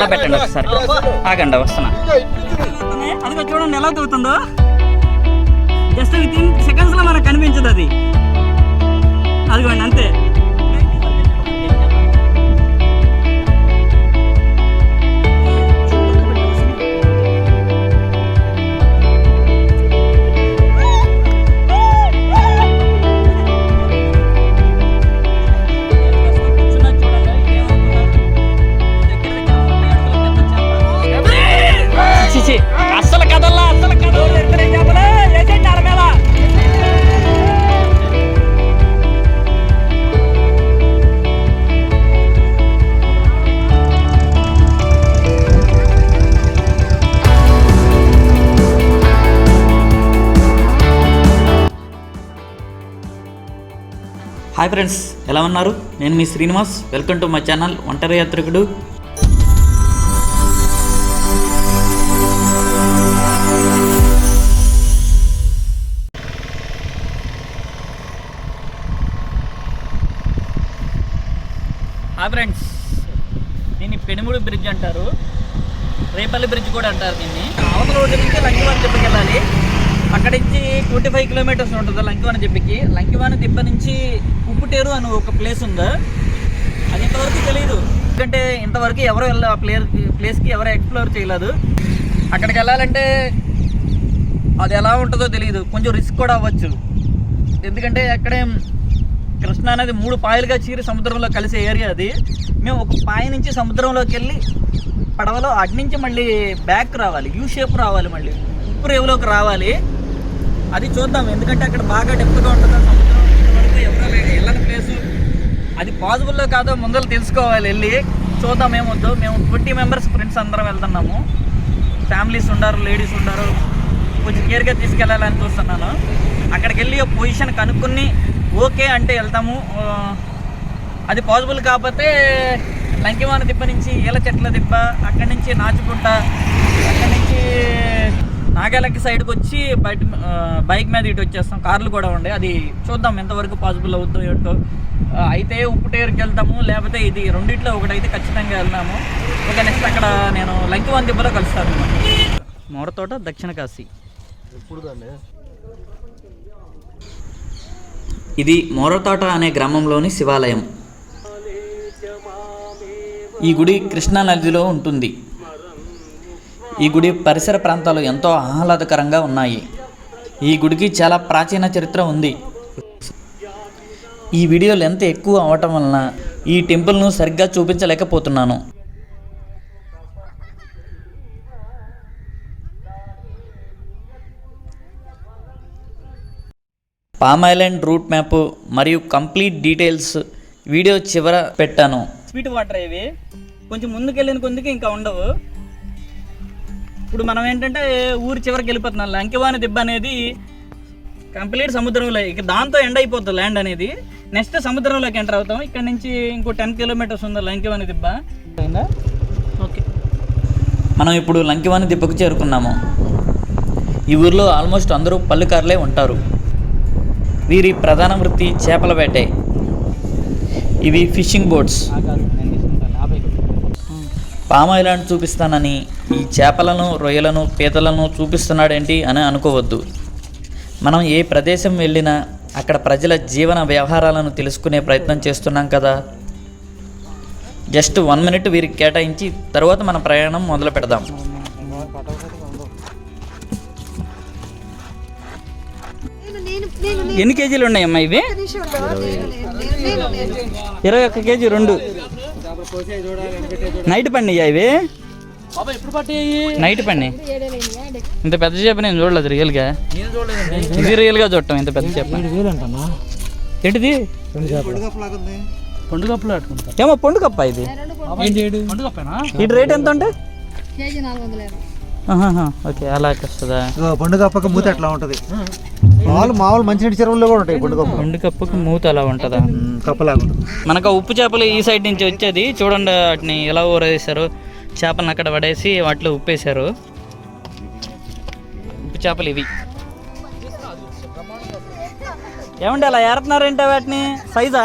అలా పెట్టండి ఒకసారి. ఆగండి వస్తున్నా. అదిగో చూడండి ఎలా తవ్వుతుందో జస్ట్ విత్ ఇన్ సెకండ్స్లో మనకు కనిపించదు అది. అదిగోండి అంతే. హాయ్ ఫ్రెండ్స్ ఎలా ఉన్నారు? నేను మీ Srinivas. Welcome to my channel ఒంటరి యాత్రికుడు హాయ్ ఫ్రెండ్స్ దీన్ని పెనుముడు బ్రిడ్జ్ అంటారు. రేపల్లి బ్రిడ్జ్ కూడా అంటారు దీన్ని. అవతల రోడ్డు నుంచి లంకివాని చెప్పుకెళ్ళాలి. వెళ్ళాలి అక్కడి నుంచి ట్వంటీ ఫైవ్ కిలోమీటర్స్ ఉంటుంది లంకివాన దిబ్బకి లంకివాన దిబ్బ నుంచి ఉప్పుటేరు అని ఒక ప్లేస్ ఉంది. అది ఇంతవరకు తెలియదు ఎందుకంటే ఇంతవరకు ఎవరు వెళ్ళ ఆ ప్లేస్ ప్లేస్కి ఎవరు ఎక్స్ప్లోర్ చేయలేదు. అక్కడికి వెళ్ళాలంటే అది ఎలా ఉంటుందో తెలియదు కొంచెం రిస్క్ కూడా అవ్వచ్చు. ఎందుకంటే అక్కడే కృష్ణ అనేది మూడు పాయలుగా చీరి సముద్రంలో కలిసే ఏరియా అది. మేము ఒక పాయ నుంచి సముద్రంలోకి వెళ్ళి పడవలో అటు నుంచి మళ్ళీ బ్యాక్ రావాలి. యూ షేప్ రావాలి మళ్ళీ. ఉప్పు రేవులోకి రావాలి. అది చూద్దాం. ఎందుకంటే అక్కడ బాగా డెప్త్గా ఉంటుంది సముద్రం. ఇంతవరకు ఎవరో వెళ్ళని ప్లేసు అది పాసిబుల్లో కాదో ముందర తెలుసుకోవాలి వెళ్ళి. చూద్దాం ఏమొద్దు. మేము ట్వంటీ మెంబర్స్ ఫ్రెండ్స్ అందరం వెళ్తున్నాము. ఫ్యామిలీస్ ఉండారు లేడీస్ ఉండారు. కొంచెం కేర్గా తీసుకెళ్ళాలని చూస్తున్నాను. అక్కడికి వెళ్ళి పొజిషన్ కనుక్కుని ఓకే అంటే వెళ్తాము. అది పాసిబుల్ కాకపోతే లంకివాన దిబ్బ నుంచి ఈల చెట్ల దిబ్బ అక్కడి నుంచి నాచుకుంట అక్కడి నుంచి నాగాలకి సైడ్కి వచ్చి బయట బైక్ మీద ఇటు వచ్చేస్తాం. కార్లు కూడా ఉండే. అది చూద్దాం ఎంతవరకు పాసిబుల్ అవుతుందో ఏంటో. అయితే ఉప్పుటేరుకి వెళ్తాము. లేకపోతే ఇది రెండిట్లో ఒకటైతే ఖచ్చితంగా వెళ్దాము. ఒక నెక్స్ట్ అక్కడ నేను లంకివాన్ దిబ్బలో కలుస్తాను. మొరతోట దక్షిణ కాశీ. ఇది మోరతోట అనే గ్రామంలోని శివాలయం. ఈ గుడి కృష్ణా నదిలో ఉంటుంది. ఈ గుడి పరిసర ప్రాంతాలు ఎంతో ఆహ్లాదకరంగా ఉన్నాయి. ఈ గుడికి చాలా ప్రాచీన చరిత్ర ఉంది. ఈ వీడియో లెంత్ ఎక్కువ అవటం వలన ఈ టెంపుల్ను సరిగ్గా చూపించలేకపోతున్నాను. పామ్ ఐలాండ్ రూట్ మ్యాప్ మరియు కంప్లీట్ డీటెయిల్స్ వీడియో చివర పెట్టాను. స్వీట్ వాటర్ ఇవి. కొంచెం ముందుకు వెళ్ళిన కొందుకు ఇంకా ఉండవు. ఇప్పుడు మనం ఏంటంటే ఊరి చివరికి వెళ్ళిపోతున్నాం. లంకివాని దిబ్బ అనేది కంప్లీట్ సముద్రంలో ఇక దాంతో ఎండ్ అయిపోతుంది ల్యాండ్ అనేది. నెక్స్ట్ సముద్రంలోకి ఎంటర్ అవుతాం. ఇక్కడ నుంచి ఇంకో టెన్ కిలోమీటర్స్ ఉంది లంకివాని దిబ్బ. ఓకే. మనం ఇప్పుడు లంకివాని దిబ్బకు చేరుకున్నాము. ఈ ఊర్లో ఆల్మోస్ట్ అందరూ పల్లెకారులే ఉంటారు. వీరి ప్రధాన వృత్తి చేపల వేటే. ఇవి ఫిషింగ్ బోట్స్. పామ్ ఐలాండ్ చూపిస్తానని ఈ చేపలను రొయ్యలను పీతలను చూపిస్తున్నాడేంటి అని అనుకోవద్దు. మనం ఏ ప్రదేశం వెళ్ళినా అక్కడ ప్రజల జీవన వ్యవహారాలను తెలుసుకునే ప్రయత్నం చేస్తున్నాం కదా. జస్ట్ వన్ మినిట్ వీరికి కేటాయించి తర్వాత మన ప్రయాణం మొదలు పెడదాం. ఎన్ని కేజీలు ఉన్నాయమ్మా ఇవి? ఇరవై ఒక్క కేజీ రెండు. నైట్ పండియా ఇవి? నైట్ పండి. ఇంత పెద్ద చేప నేను చూడలేదు రియల్గా. ఇది రియల్గా చూడటం ఇంత పెద్ద చేప. ఏంటిది? ఏమో పండు కప్ప ఇది ఇది రేట్ ఎంత ఉంటే? ఓకే అలా వస్తుందా పండుగ అప్పక మూత ఎట్లా ఉంటది? మామూలు మామూలు మంచినీటి చెరువుల్లో కూడా ఉంటాయి పండుగ పండు కప్పకు మూత అలా ఉంటుందా? కప్పలాగా మనకు ఆ ఉప్పు చేపలు ఈ సైడ్ నుంచి వచ్చేది. చూడండి వాటిని ఎలా ఊరేసారు. చేపలను అక్కడ పడేసి వాటిలో ఉప్పేశారు. ఉప్పు చేపలు ఇవి. ఏమండి అలా ఏరుతున్నారేంటే వాటిని? సైజా?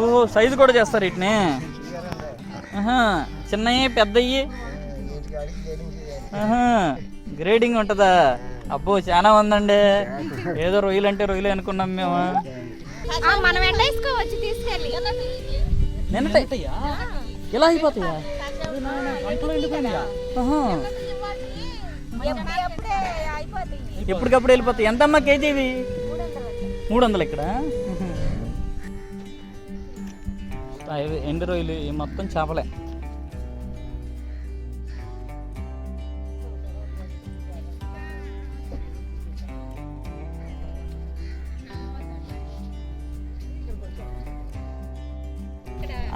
ఓ సైజు కూడా చేస్తారు వీటిని. చిన్నవి పెద్దవి గ్రేడింగ్ ఉంటుందా? అబ్బో చాలా ఉందండి. ఏదో రొయ్యలు అంటే రొయ్యలు అనుకున్నాం మేము. మనం ఇలా అయిపోతాయా. ఎప్పటికప్పుడు వెళ్ళిపోతాయి. ఎంతమ్మా కేజీ ఇవి మూడు వందలు ఇక్కడ ఎండు రొయ్యలు ఇవి మొత్తం చేపలే.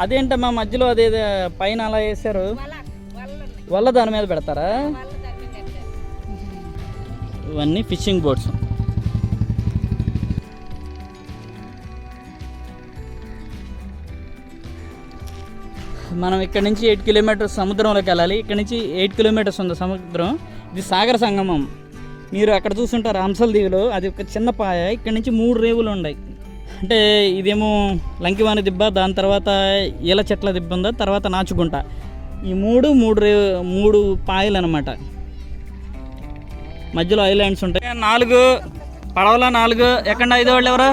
అదేంటమ్మా మధ్యలో అదే పైన అలా వేసారు వల్ల దాని మీద పెడతారా? ఇవన్నీ ఫిషింగ్ బోట్స్. మనం ఇక్కడ నుంచి ఎయిట్ కిలోమీటర్స్ సముద్రంలోకి వెళ్ళాలి. ఇక్కడ నుంచి ఎయిట్ కిలోమీటర్స్ ఉంది సముద్రం. ఇది సాగర సంగమం. మీరు అక్కడ చూస్తుంటారు హంసల దీవులు అది ఒక చిన్న పాయ. ఇక్కడ నుంచి మూడు రేవులు ఉన్నాయి. అంటే ఇదేమో లంకివాణి దిబ్బ దాని తర్వాత ఈల చెట్ల దిబ్బ ఉందా తర్వాత నాచుకుంట ఈ మూడు మూడు రే మూడు పాయలు అనమాట మధ్యలో ఐలాండ్స్ ఉంటాయి. నాలుగు పడవల నాలుగు ఎక్కడ ఐదు వాళ్ళు ఎవరు?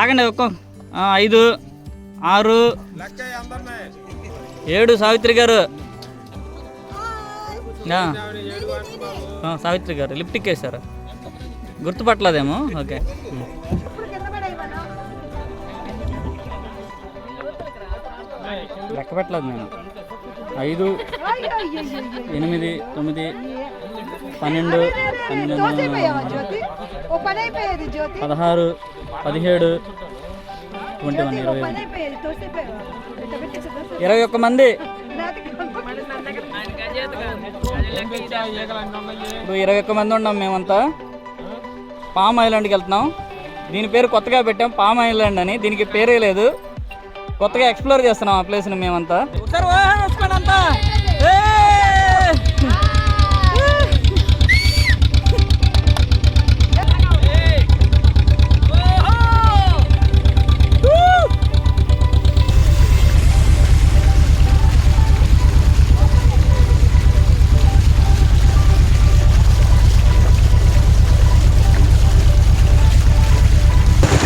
ఆగండి ఒక్క ఐదు ఆరు ఏడు సావిత్రి గారు. సావిత్రి గారు లిప్టిక్ వేశారు గుర్తుపట్టలేదేమో? ఓకే. లెక్క పెట్టలేదు నేను. ఐదు ఎనిమిది తొమ్మిది పన్నెండు పన్నెండు పదహారు పదిహేడు ట్వంటీ వన్ ఇరవై ఇరవై ఒక్క మంది. ఇప్పుడు ఇరవై ఒక్క మంది ఉన్నాం మేమంతా. పామ్ ఐలాండ్కి వెళ్తున్నాం. దీని పేరు కొత్తగా పెట్టాం పామ్ ఐలాండ్ అని. దీనికి పేరే లేదు. కొత్తగా ఎక్స్ప్లోర్ చేస్తున్నాం ఆ ప్లేస్ని మేమంతా.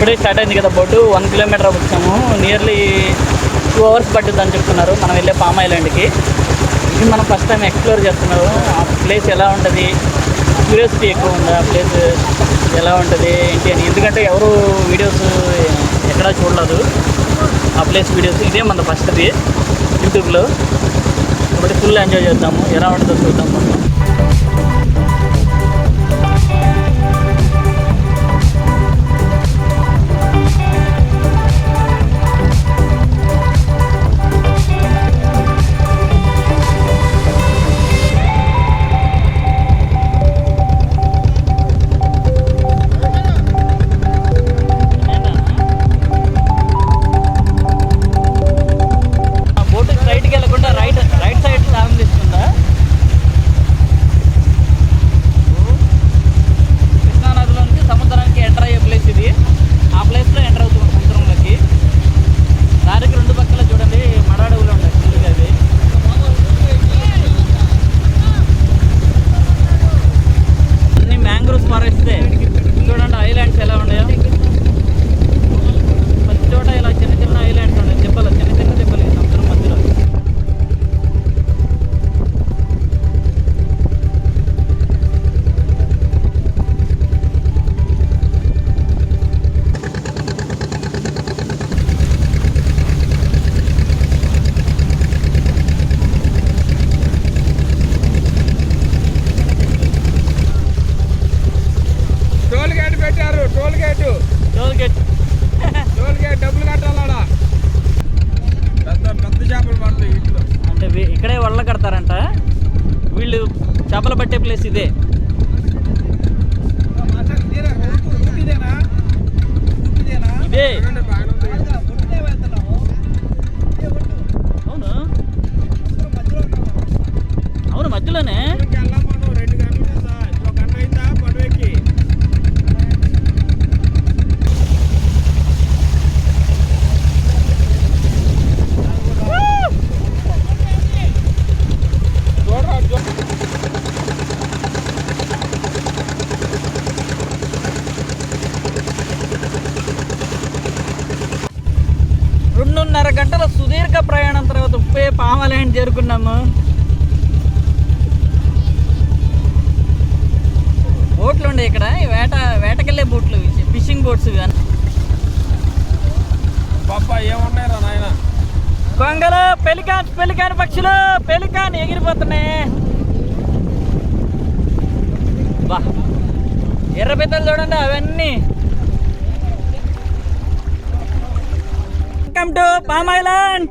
ఇప్పుడే స్టార్ట్ అయింది కదా బోటు. వన్ కిలోమీటర్ వచ్చాము. నియర్లీ టూ అవర్స్ పట్టుద్ది అని చెప్తున్నారు. మనం వెళ్ళే పామ్ ఐలాండ్కి ఇది మనం ఫస్ట్ టైం ఎక్స్ప్లోర్ చేస్తున్నాము ఆ ప్లేస్ ఎలా ఉంటుంది? క్యూరియాసిటీ ఎక్కువ ఉంది? ఆ ప్లేస్ ఎలా ఉంటుంది? ఏంటి అని. ఎందుకంటే ఎవరు వీడియోస్ ఎక్కడా చూడలేదు. ఆ ప్లేస్ వీడియోస్ ఇదే మన ఫస్ట్ది యూట్యూబ్లో కాబట్టి ఫుల్ ఎంజాయ్ చేద్దాము. ఎలా ఉంటుందో చూద్దాం మనం పెలికాన్ పక్షులు పెలికాని ఎగిరిపోతున్నాయి. బా ఎర్ర పెద్దలు చూడండి అవన్నీ. వెల్కమ్ టు పామ్ ఐలాండ్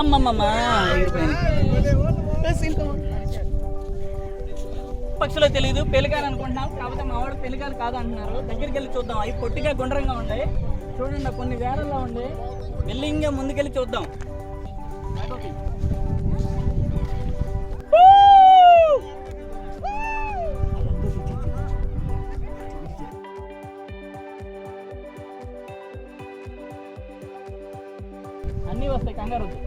అమ్మమ్మమ్మ. పక్షులో తెలియదు పెలికాన్ అనుకుంటున్నాం. కాకపోతే మా వాడు పెలికాన్ కాదు అంటున్నారు దగ్గరికి వెళ్ళి చూద్దాం. అవి పొట్టిగా గుండ్రంగా ఉంటాయి చూడండి కొన్ని వేలల్లో ఉండే వెళ్ళి ఇంకా ముందుకెళ్ళి చూద్దాం అన్నీ వస్తాయి కంగారు వద్దు.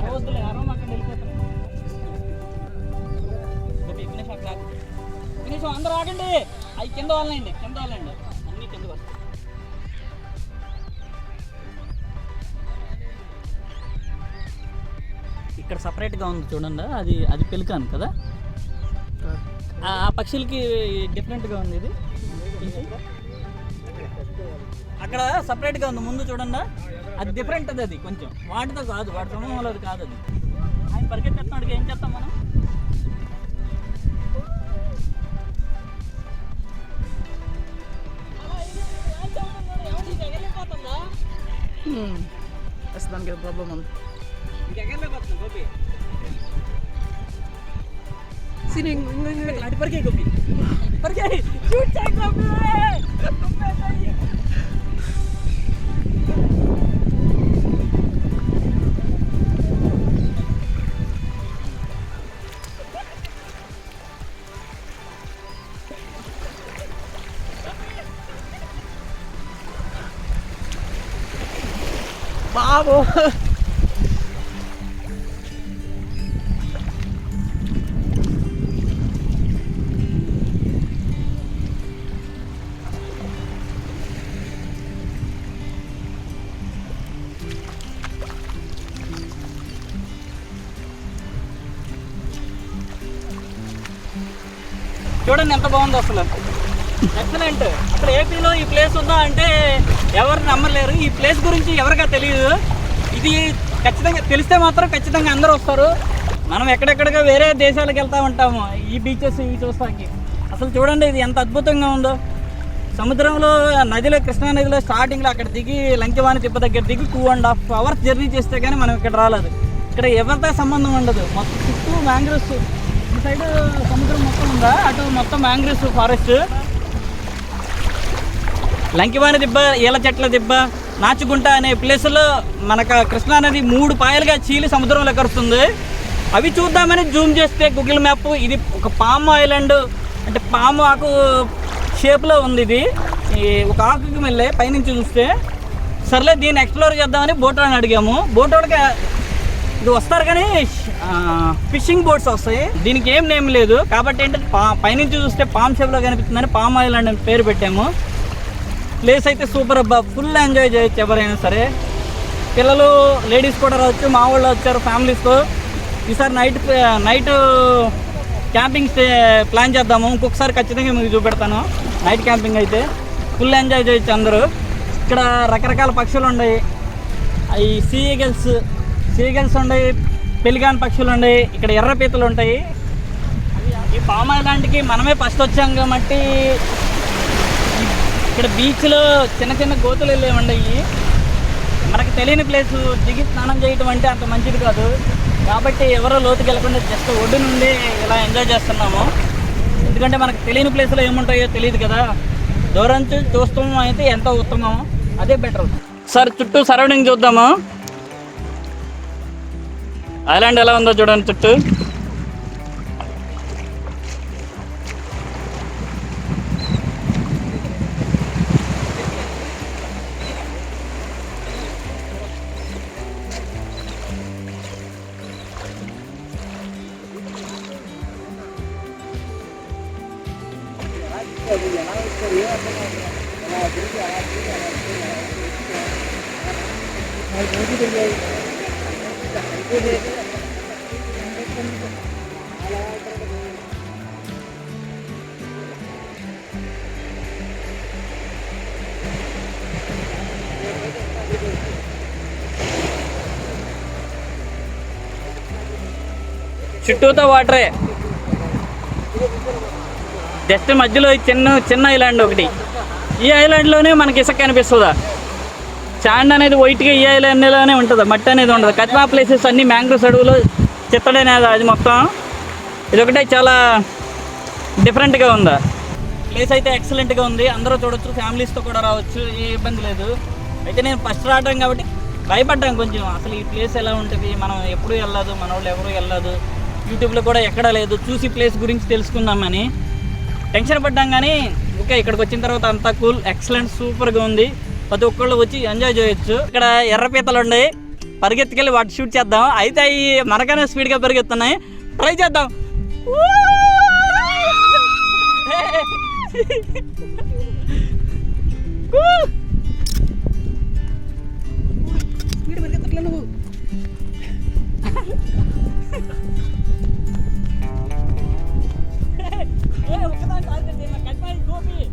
అరవద్దులే అరవం అక్కడ వెళ్ళిపోతున్నాయి గోపి, అక్కడ ఆగు. అందరూ ఆగండి అవి కింద వాళ్ళండి కింద వాళ్ళండి ఇక్కడ సపరేట్గా ఉంది చూడండి. అది అది పెలికాను కదా? ఆ ఆ పక్షులకి డిఫరెంట్గా ఉంది ఇది. అక్కడ సపరేట్గా ఉంది. ముందు చూడండి. అది డిఫరెంట్ అది అది కొంచెం. వాటితో కాదు వాటి సమూహంలో అది కాదు అది. ఆయన పరిగెత్తేస్తున్నాడు. ఏం చేస్తాం మనం? దానికి ప్రాబ్లం ఉంది. అటు పరిగే గోపి పరిగే షూట్ చేయి గోపి బాబు చూడండి బాగుంది అసలు. ఎక్సలెంట్. అసలు ఏపీలో ఈ ప్లేస్ ఉందా అంటే ఎవరు నమ్మలేరు. ఈ ప్లేస్ గురించి ఎవరిగా తెలియదు ఇది ఖచ్చితంగా తెలిస్తే మాత్రం ఖచ్చితంగా అందరూ వస్తారు. మనం ఎక్కడెక్కడగా వేరే దేశాలకు వెళ్తా ఉంటాము ఈ బీచెస్ ఇవి చూస్తానికి. అసలు చూడండి ఇది ఎంత అద్భుతంగా ఉందో. సముద్రంలో నదిలో కృష్ణా నదిలో స్టార్టింగ్లో అక్కడ దిగి లంకివాణి తిప్ప దగ్గర దిగి two and half hours journey చేస్తే కానీ మనం ఇక్కడ రాలేదు. ఇక్కడ ఎవరితో సంబంధం ఉండదు. మొత్తం చుట్టూ మ్యాంగ్రోవ్స్ సైడ్ సముద్రం మొత్తం ఉందా? అటు మొత్తం మ్యాంగ్రీవ్స్ ఫారెస్ట్. లంకివాణి దిబ్బ ఈల చెట్ల దిబ్బ నాచుగుంట అనే ప్లేస్లో మనకు కృష్ణా నది మూడు పాయలుగా చీలి సముద్రంలో కరుస్తుంది. అవి చూద్దామని జూమ్ చేస్తే గూగుల్ మ్యాప్ ఇది ఒక పామ్ ఐలాండ్ అంటే పాము ఆకు షేప్లో ఉంది ఇది. ఒక ఆకుకి వెళ్ళే పైనుంచి చూస్తే సర్లే దీన్ని ఎక్స్ప్లోర్ చేద్దామని బోట్ అడిగాము. బోట్ ఇది వస్తారు కానీ ఫిషింగ్ బోట్స్ వస్తాయి. దీనికి ఏం నేమ్ లేదు. కాబట్టి ఏంటంటే పా పైనుంచి చూస్తే పామ్ షేప్లో కనిపిస్తుందని పామ్ ఐలాండ్ అని పేరు పెట్టాము. ప్లేస్ అయితే సూపర్ అబ్బా. ఫుల్ ఎంజాయ్ చేయొచ్చు ఎవరైనా సరే. పిల్లలు లేడీస్ కూడా రావచ్చు. మా వాళ్ళు వచ్చారు ఫ్యామిలీస్తో ఈసారి night night camping stay plan చేద్దాము. ఇంకొకసారి ఖచ్చితంగా మీకు చూపెడతాను. నైట్ క్యాంపింగ్ అయితే. ఫుల్ ఎంజాయ్ చేయొచ్చు అందరూ. ఇక్కడ రకరకాల పక్షులు ఉన్నాయి. అవి సీఎగల్స్ సీగల్స్ ఉన్నాయి పెలిగాన్ పక్షులు ఉన్నాయి ఇక్కడ ఎర్ర పీతలు ఉంటాయి. ఈ పామ్ ఐలాండ్కి మనమే ఫస్ట్ వచ్చాం కాబట్టి ఇక్కడ బీచ్లో చిన్న చిన్న గోతులు వెళ్ళేవండి మనకు తెలియని ప్లేస్ దిగి స్నానం చేయటం అంటే అంత మంచిది కాదు. కాబట్టి ఎవరో లోతుకి వెళ్ళకుండా జస్ట్ ఒడ్డు నుండి ఇలా ఎంజాయ్ చేస్తున్నాము. ఎందుకంటే మనకు తెలియని ప్లేస్లో ఏముంటాయో తెలియదు కదా. దూరం చూస్తాము అయితే ఎంతో ఉత్తమం. అదే బెటర్ సార్ చుట్టూ సరౌండింగ్ చూద్దాము. ఐలాండ్ ఎలా ఉందో చూడండి చుట్టూ Thank you. చుట్టూతో వాటరే. జస్ట్ మధ్యలో చిన్న చిన్న ఐలాండ్ ఒకటి. ఈ ఐలాండ్లోనే మనకి ఇసుక కనిపిస్తుందా? చాండ్ అనేది వైట్గా ఇయ్యాలి అనేలానే ఉంటుంది. మట్టి అనేది ఉండదు. కచ్మా ప్లేసెస్ అన్ని మ్యాంగ్రోవ్స్ అడవులు చిత్తడనేది అది మొత్తం. ఇది ఒకటే చాలా డిఫరెంట్గా ఉందా? ప్లేస్ అయితే ఎక్సలెంట్గా ఉంది. అందరూ చూడొచ్చు ఫ్యామిలీస్తో కూడా రావచ్చు ఏ ఇబ్బంది లేదు. అయితే నేను ఫస్ట్ రావడం కాబట్టి భయపడ్డాను కొంచెం. అసలు ఈ ప్లేస్ ఎలా ఉంటుంది? మనం ఎప్పుడు వెళ్ళదు మన వాళ్ళు ఎవరు వెళ్ళదు. యూట్యూబ్లో కూడా ఎక్కడా లేదు. చూసి ప్లేస్ గురించి తెలుసుకుందామని టెన్షన్ పడ్డాం కానీ ఓకే ఇక్కడికి వచ్చిన తర్వాత అంతా కూల్ ఎక్సలెంట్ సూపర్గా ఉంది. ప్రతి ఒక్కళ్ళు వచ్చి ఎంజాయ్ చేయొచ్చు. ఇక్కడ ఎర్ర పీతలు ఉన్నాయి. పరిగెత్తుకెళ్ళి వాటి షూట్ చేద్దాం. అయితే అవి మనకనే స్పీడ్గా పరిగెత్తున్నాయి. ట్రై చేద్దాం.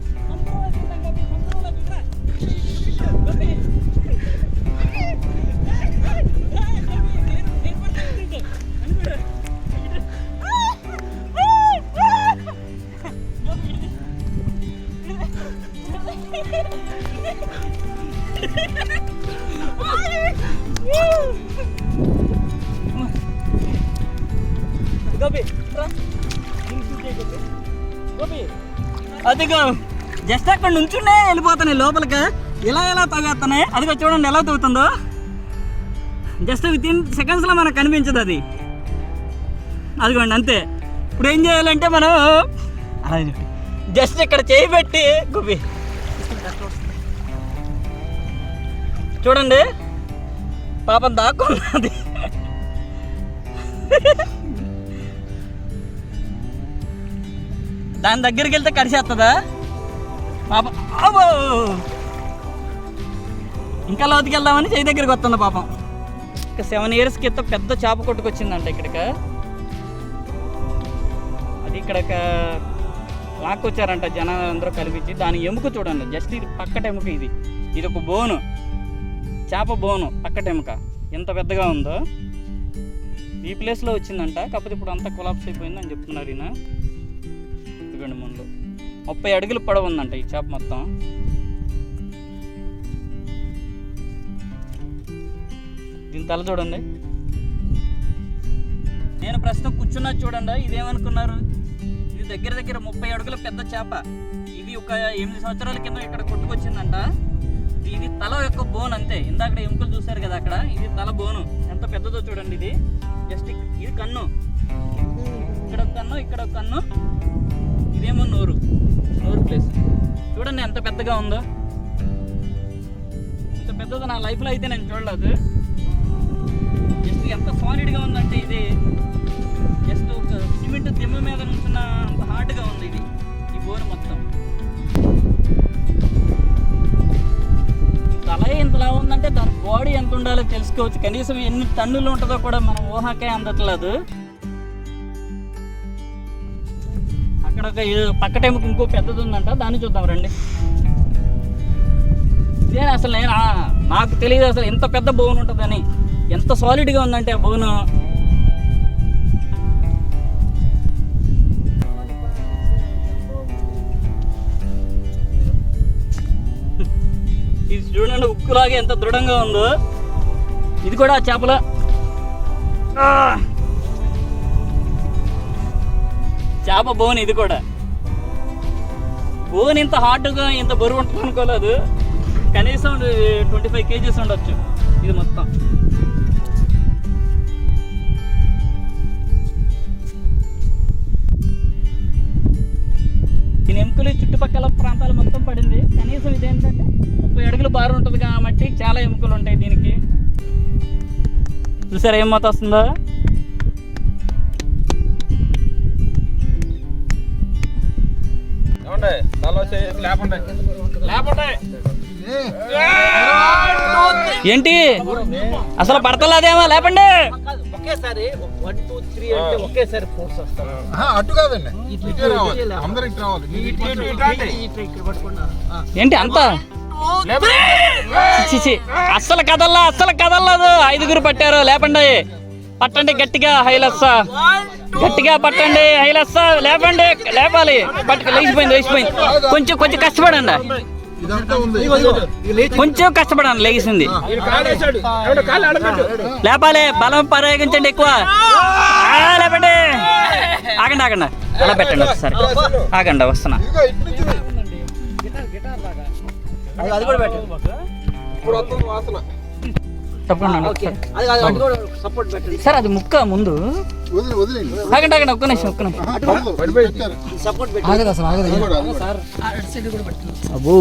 జస్ట్ అక్కడ నుంచునే వెళ్ళిపోతున్నాయి లోపలికి. ఇలా ఎలా తవ్వేస్తున్నాయి అదిగో చూడండి ఎలా తవ్వుతుందో జస్ట్ విత్ ఇన్ సెకండ్స్లో మనకు కనిపించదు అది. అదిగోండి అంతే. ఇప్పుడు ఏం చేయాలంటే మనం అలా జస్ట్ ఇక్కడ చేయి పెట్టి గోపి చూడండి. పాపం దాక్కున్నది. దాని దగ్గరికి వెళ్తే కడిసేస్తుందా పాపం. అబ్బో! ఇంకా లోతుకి వెళ్దామని చేయి దగ్గరికి వస్తుంది పాపం. ఇక సెవెన్ ఇయర్స్ క్రితం పెద్ద చేప కొట్టుకొచ్చిందంట ఇక్కడికి. అది ఇక్కడ లాక్కొచ్చారంట జనాలు అందరూ కనిపించి దాని ఎముక చూడండి జస్ట్ ఇది పక్కట ఎముక ఇది. ఇది ఒక బోను. చేప బోను పక్కట ఎముక. ఎంత పెద్దగా ఉందో. ఈ ప్లేస్లో వచ్చిందంట. కాకపోతే ఇప్పుడు అంతా కొలాప్స్ అయిపోయిందని చెప్తున్నారు ఈయన. ఇదిగోండి ముందు. ముప్పై అడుగులు పొడవు ఉందంట ఈ చేప మొత్తం. దీని తల చూడండి. నేను ప్రస్తుతం కూర్చున్నది చూడండి ఇదేమనుకున్నారు? ఇది దగ్గర దగ్గర ముప్పై అడుగుల పెద్ద చేప. ఇది ఒక ఎనిమిది సంవత్సరాల కింద ఇక్కడ కొట్టుకొచ్చిందంట. ఇది తల యొక్క బోన్ అంతే. ఇందాక ఎముకలు చూశారు కదా అక్కడ? ఇది తల బోను ఎంత పెద్దదో చూడండి ఇది. జస్ట్ ఇది కన్ను. ఇక్కడ ఒక కన్ను ఇక్కడ ఒక కన్ను. ఇదేమో నోరు. నోరు ప్లేస్ చూడండి ఎంత పెద్దగా ఉందో. ఇంత పెద్దది నా లైఫ్లో అయితే నేను చూడలేదు. జస్ట్ ఎంత సాలిడ్గా ఉందంటే ఇది. జస్ట్ ఒక సిమెంట్ దిమ్మ మీద నుంచిన అంత హార్డ్గా ఉంది ఇది. ఈ బోర్ మొత్తం. తల ఇంతలా ఉందంటే దాని బాడీ ఎంత ఉండాలో తెలుసుకోవచ్చు. కనీసం ఎన్ని టన్నులు ఉంటుందో కూడా మనం ఊహకే అందట్లేదు. అక్కడ ఒక పక్క టైంకి ఇంకో పెద్దది ఉందంట దాన్ని చూద్దాం రండి. నేను అసలు నేను నాకు తెలియదు అసలు ఎంత పెద్ద బోన్ ఉంటుందని. ఎంత సాలిడ్గా ఉందంటే ఆ బోను. ఇది చూడండి ఉక్కులాగా ఎంత దృఢంగా ఉందో. ఇది కూడా ఆ చేపల. చేప బోన్ ఇది కూడా. బోన్ ఇంత హార్డ్గా ఇంత బరువు ఉంటుంది అనుకోలేదు. కనీసం ట్వంటీ ఫైవ్ కేజీస్ ఉండొచ్చు. ఇది మొత్తం. దీని ఎముకలు చుట్టుపక్కల ప్రాంతాలు మొత్తం పడింది. కనీసం ఇదేంటంటే ముప్పై అడుగులు బారు ఉంటుంది కాబట్టి చాలా ఎముకలు ఉంటాయి దీనికి. చూసారా ఏం మొత్తం వస్తుందో? ఏమండే ఫాలో చేసి లేపండి లేపండి ఏంటి అసలు పడతలేదేమో లేపండి ఒకేసారి వన్ టూ త్రీ అంటే ఒకేసారి ఫోర్స్ వస్తారు అటు కాదండి ఇటే రావాలి అందరు ఇటు రావాలి మీరు ఇటు ఇటు, ఇటు రండి. ఇక్కడ పట్టుకున్నా ఏంటి అంత చి, చి, చి. అస్సలు కదల్లా అస్సలు కదల్లదు ఐదుగురు పట్టారు లేపండి పట్టండి గట్టిగా హైలెస్స గట్టిగా పట్టండి హైలెస్స లేపండి లేపాలి. పట్టుకు లేచిపోయింది లేచిపోయింది. కొంచెం కొంచెం కష్టపడండి. ఇదంతా ఉంది. కొంచెం కష్టపడండి లేచింది. లేపాలి బలం ప్రయోగించండి ఎక్కువ. ఆ, లేపండి. ఆగండి ఆగండి. అలా పెట్టండి ఒకసారి. ఆగండి వస్తున్నా. అది కూడా పెట్టండి. ఇప్పుడు వస్తుంది వాసన. తప్పకుండా సార్ అది ముక్క ముందు. ఆగండి ఆగండి ఒక్క నిమిషం ఒక్క నిమిషం. కూడా, అది కూడా. అబ్బో.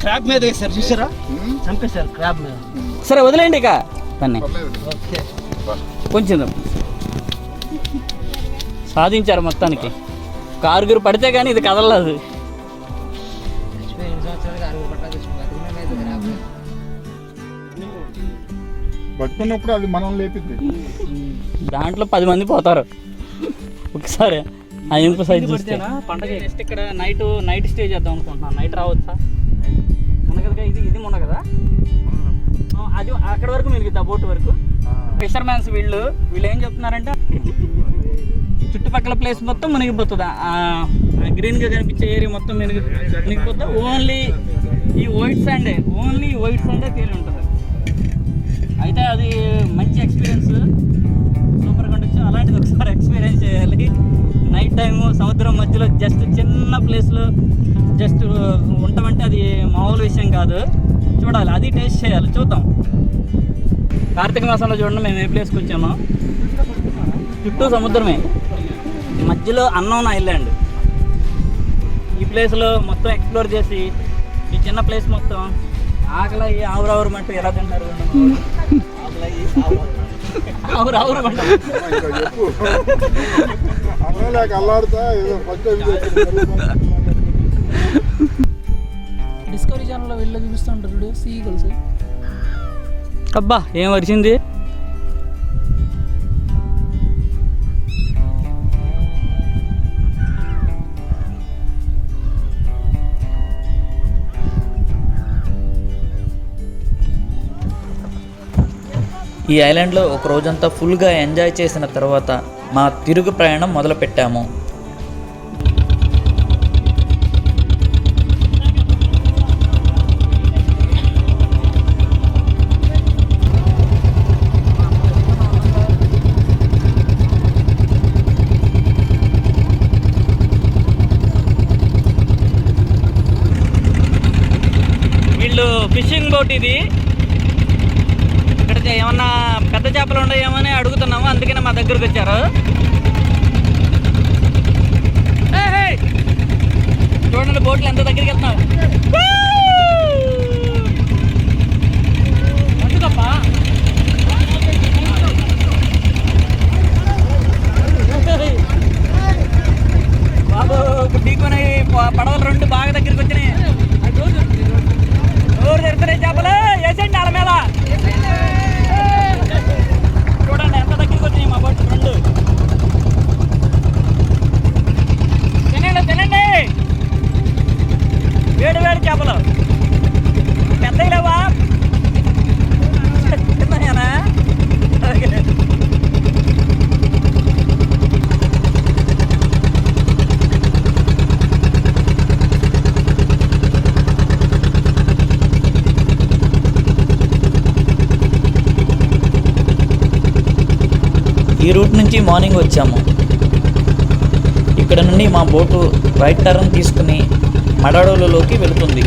క్రాబ్ మీద వేసారు చూసారా? చంపేశారు క్రాబ్ మీద. సరే వదిలేండి ఇక. దాన్ని. కొంచెం సాధించారు మొత్తానికి. కారుగురు పడితే కానీ ఇది కదలలేదు పట్టుకున్నప్పుడు అది మనం లేపిద్ది. దాంట్లో పది మంది పోతారు. ఒకసారి ఆ ఇంపు సైజ్ చూస్తే. పండగ. నెక్స్ట్ ఇక్కడ నైట్ నైట్ స్టే చేద్దాం అనుకుంటున్నాను నైట్ రావచ్చా? మునగదుగా ఇది ఇది మున కదా? ఆ, అది అక్కడ వరకు మిగిలిద్ది? ఆ బోట్ వరకు? ఫిషర్ మ్యాన్స్ వీళ్ళు వీళ్ళు ఏం చెప్తున్నారంటే చుట్టుపక్కల ప్లేస్ మొత్తం మునిగిపోతుంది? గ్రీన్గా కనిపించే ఏరియా మొత్తం మునిగి మునిగిపోతే ఓన్లీ ఈ వైట్ సాండే ఓన్లీ వైట్ సాండే తేలి ఉంటుంది. అయితే అది మంచి ఎక్స్పీరియన్స్ సూపర్గా ఉండొచ్చు. అలాంటిది ఒకసారి ఎక్స్పీరియన్స్ చేయాలి. నైట్ టైము సముద్రం మధ్యలో జస్ట్ చిన్న ప్లేస్లో జస్ట్ ఉండమంటే అది మామూలు విషయం కాదు. చూడాలి. అది టేస్ట్ చేయాలి. చూద్దాం. కార్తీక మాసంలో చూడండి మేము ఏ ప్లేస్కి వచ్చామో. చుట్టూ సముద్రమే. మధ్యలో అన్నోన్ ఐలాండ్ ఈ ప్లేస్లో మొత్తం ఎక్స్ప్లోర్ చేసి ఈ చిన్న ప్లేస్ మొత్తం ఆకలి ఆవురావురు మంటూ ఎలా తింటారు? ఆవురు మంట. డిస్కవరీ ఛానల్లో వెళ్ళి చూపిస్తుంటారు సీ గల్స్ అబ్బా ఏం వచ్చింది ఈ ఐలాండ్లో ఒక రోజంతా ఫుల్గా ఎంజాయ్ చేసిన తర్వాత మా తిరుగు ప్రయాణం మొదలుపెట్టాము వీళ్ళు ఫిషింగ్ బోట్ ఇది ఇక్కడ ఏమన్నా పెద్ద చేపలు ఉన్నాయేమో అని అడుగుతున్నాము అందుకనే మా దగ్గరకు వచ్చారు ఏయ్, ఏయ్. చూడండి బోట్లు ఎంత దగ్గరికి వెళ్తున్నావు అందుకప్పా బాబు ఢీకొని పడవలు రెండు బాగా దగ్గరికి వచ్చినాయి. ఎవరు తెరుతున్నాయి చేపలు? వేసేయండి వాళ్ళ మీద. చూడండి ఎంత దగ్గరికి వచ్చినాయి మా బొట్టు రెండు. తినండి తినండి. వేడి వేడి చేపలు పెద్దవి లేవా తిన్నాయనా ఓకే. ఈ రూట్ నుంచి మార్నింగ్ వచ్చాము. ఇక్కడ నుండి మా బోటు రైట్ టర్న్ తీసుకుని మడడోలులోకి వెళుతుంది.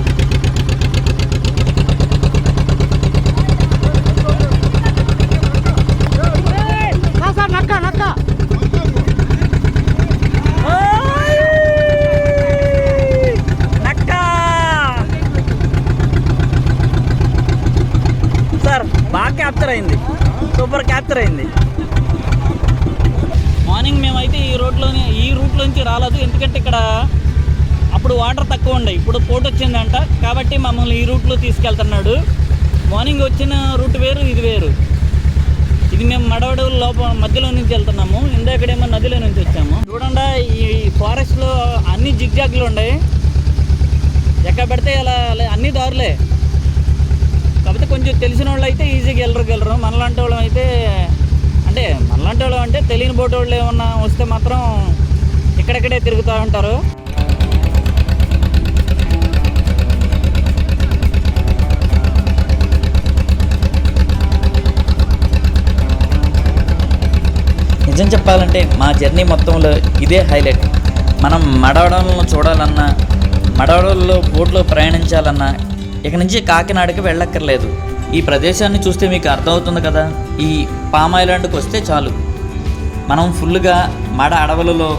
కాబట్టి మమ్మల్ని ఈ రూట్లో తీసుకెళ్తున్నాడు. మార్నింగ్ వచ్చిన రూట్ వేరు ఇది వేరు. ఇది మేము మడవడవుల లోపల మధ్యలో నుంచి వెళ్తున్నాము. ఇందాకడేమో నదిలో నుంచి వచ్చాము. చూడండి ఈ ఫారెస్ట్లో అన్ని జిగ్జాగ్లు ఉన్నాయి. ఎక్కడ పెడితే ఇలా అన్ని దారులే. కాకపోతే కొంచెం తెలిసిన వాళ్ళు అయితే ఈజీగా వెళ్ళరు గెలరు మనలాంటి వాళ్ళం అయితే అంటే మనలాంటి వాళ్ళం అంటే తెలియని బోటు వాళ్ళు ఏమన్నా వస్తే మాత్రం ఇక్కడెక్కడే తిరుగుతూ ఉంటారు. చెప్పాలంటే మా జర్నీ మొత్తంలో ఇదే హైలైట్. మనం మడవడంలో చూడాలన్నా మడవడంలో బోట్లో ప్రయాణించాలన్నా ఇక నుంచి కాకినాడకి వెళ్ళక్కర్లేదు. ఈ ప్రదేశాన్ని చూస్తే మీకు అర్థమవుతుంది కదా ఈ పామ్ ఐలాండ్కి వస్తే చాలు. మనం ఫుల్గా మడ అడవులలో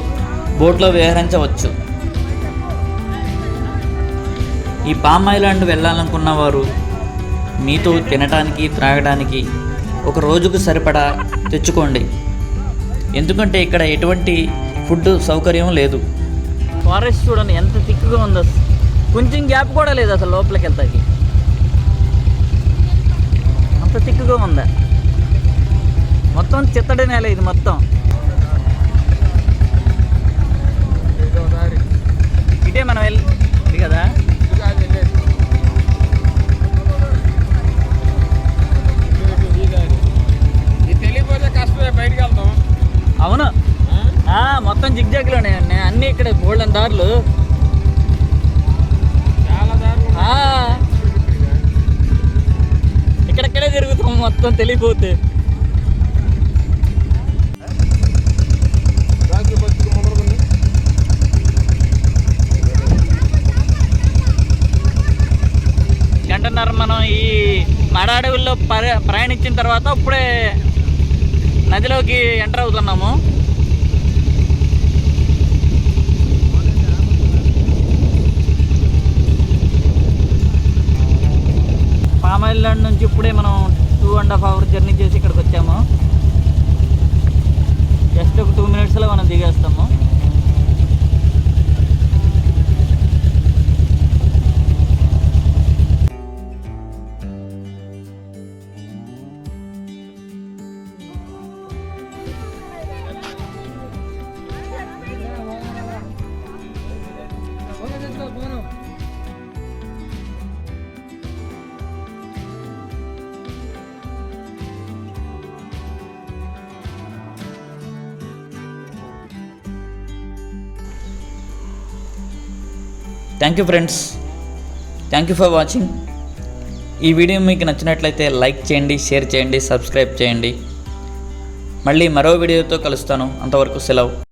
బోట్లో విహరించవచ్చు. ఈ పామ్ ఐలాండ్ వెళ్ళాలనుకున్న వారు మీతో తినడానికి త్రాగడానికి ఒక రోజుకు సరిపడా తెచ్చుకోండి. ఎందుకంటే ఇక్కడ ఎటువంటి ఫుడ్ సౌకర్యం లేదు. ఫారెస్ట్ చూడండి ఎంత థిక్గా ఉందో. కొంచెం గ్యాప్ కూడా లేదు అసలు లోపలికి వెళ్తాకి. అంత థిక్గా ఉందా? మొత్తం చిత్తడి నేల ఇది మొత్తం. ఇదో మనం వెళ్ళి కదా? కష్టమే బయటికి వెళ్తాం. అవును. ఆ, మొత్తం జిగ్జాగ్లోనే. ఉన్నాయి అన్నీ ఇక్కడ గోల్డెన్ దారులు. ఇక్కడెక్కడే తిరుగుతాం మొత్తం తెలియపోతే. గంటన్నర మనం ఈ మడ అడవుల్లో పర ప్రయాణించిన తర్వాత ఇప్పుడే నదిలోకి ఎంటర్ అవుతున్నాము. పామ్ ఐలాండ్ నుంచి ఇప్పుడే మనం two and half hour journey చేసి ఇక్కడికి వచ్చాము. జస్ట్ ఒక టూ మినిట్స్లో మనం దిగేస్తాము. Thank you friends thank you for watching ఈ వీడియో మీకు నచ్చినట్లయితే లైక్ చేయండి షేర్ చేయండి సబ్స్క్రైబ్ చేయండి. మళ్ళీ మరో వీడియోతో కలుస్తాను. అంతవరకు సెలవు.